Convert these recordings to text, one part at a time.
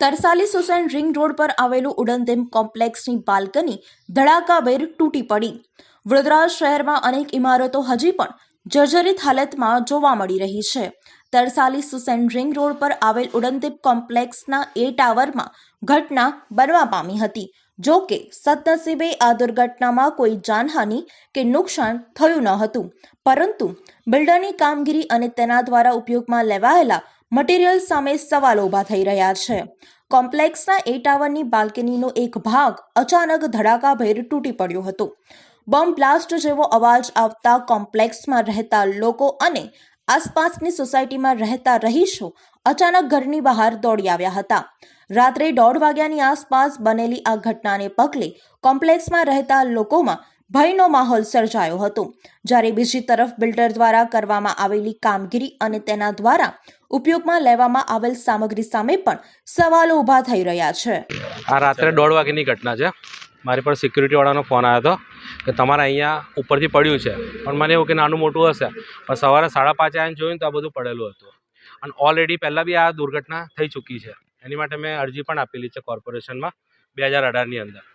Tarsali Susen ring road પર આવેલું ઉડનદેમ કોમ્પ્લેક્સની balcony ધડાકાભેર તૂટી પડી. વડોદરા શહેરમાં અનેક ઇમારતો હજી પણ જર્જરિત હાલતમાં જોવા મળી રહી છે. તરસાલી સુસેન રિંગ રોડ પર આવેલ ઉડનદીપ કોમ્પ્લેક્સના એ ટાવરમાં ઘટના બનવા પામી હતી. જો કે, સદનસીબે આ દુર્ઘટનામાં કોઈ જાનહાનિ કે નુકસાન થયું ન હતું. પરંતુ બિલ્ડરની કામગીરી અને તેના દ્વારા ઉપયોગમાં લેવાયેલા મટીરીયલ સામે સવાલો ઊભા થઈ રહ્યા છે. કોમ્પ્લેક્સના એ ટાવરની બાલ્કનીનો એક ભાગ અચાનક ધડાકાભેર તૂટી પડ્યો હતો. બોમ્બ બ્લાસ્ટ જેવો અવાજ આવતા કોમ્પ્લેક્સમાં રહેતા લોકો અને આસપાસની સોસાયટીમાં રહેતા રહીશો અચાનક ઘરની બહાર દોડી આવ્યા હતા. રાત્રે દોઢ વાગ્યાની આસપાસ બનેલી આ ઘટનાને પગલે કોમ્પ્લેક્સમાં રહેતા લોકોમાં ભયનો માહોલ સર્જાયો હતો. જ્યારે બીજી તરફ બિલ્ડર દ્વારા કરવામાં આવેલી કામગીરી અને તેના દ્વારા ઉપયોગમાં લેવામાં આવેલ સામગ્રી સામે પણ સવાલો ઊભા થઈ રહ્યા છે. આ રાત્રે દોઢ વાગ્યાની ઘટના છે. મારી પર સિક્યુરિટીવાળાનો ફોન આવ્યો હતો કે તમારે અહીંયા ઉપરથી પડ્યું છે. પણ મને એવું કે નાનું મોટું હશે. પણ સવારે સાડા પાંચે આવીને જોયું તો આ બધું પડેલું હતું. અને ઓલરેડી પહેલાં બી આ દુર્ઘટના થઈ ચૂકી છે. એની માટે મેં અરજી પણ આપેલી છે કોર્પોરેશનમાં બે હજાર અઢારની અંદર.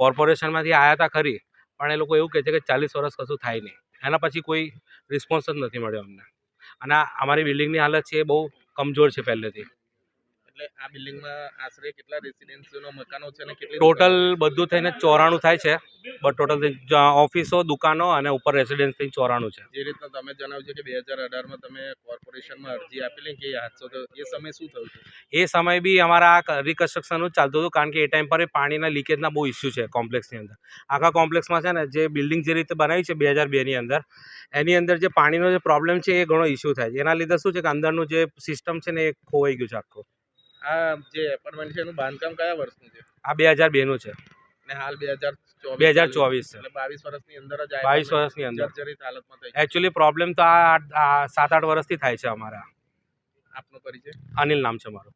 કોર્પોરેશનમાંથી આવ્યા હતા ખરી. પણ એ લોકો એવું કહે છે કે ચાલીસ વર્ષ કશું થાય નહીં. એના પછી કોઈ રિસ્પોન્સ જ નથી મળ્યો અમને. અને આ અમારી બિલ્ડિંગની હાલત છે એ બહુ કમજોર છે પહેલેથી. એટલે આ બિલ્ડિંગમાં આશરે કેટલા રેસિડેન્સીનો મકાનો છે અને કેટલી ટોટલ બધું થઈને ચોરાણું થાય છે. બટ ટોટલ ઓફિસો દુકાનો અને ઉપર રેસિડેન્સી ચોરાણું છે. જે રીતના તમે જણાવ્યું છે કે બે હજાર અઢારમાં તમે કોર્પોરેશનમાં અરજી આપેલી કે હાદસો થયો એ સમય શું થયું એ સમય બી અમારા આ રિકન્સ્ટ્રક્શનનું ચાલતું હતું કારણ કે એ ટાઈમ પર એ પાણીના લીકેજના બહુ ઇસ્યુ છે કોમ્પ્લેક્સની અંદર. આખા કોમ્પ્લેક્સમાં છે ને જે બિલ્ડિંગ જે રીતે બનાવી છે બે હજાર બેની અંદર એની અંદર જે પાણીનો જે પ્રોબ્લેમ છે એ ઘણો ઇસ્યુ થાય છે. એના લીધે શું છે કે અંદરનું જે સિસ્ટમ છે ને એ ખોવાઈ ગયું છે આખું. આ જે એપાર્ટમેન્ટ છે એનું બાંધકામ કયા વર્ષનું છે? આ બે હજાર બેનું છે. ને હાલ બે હજાર ચોવીસ બે હજાર ચોવીસ. બાવીસ વર્ષની અંદર જ બાવીસ વર્ષની અંદર. એકચ્યુઅલી પ્રોબ્લેમ તો આ સાત આઠ વર્ષથી થાય છે અમારા. આપનો પરિચય? અનિલ નામ છે મારું.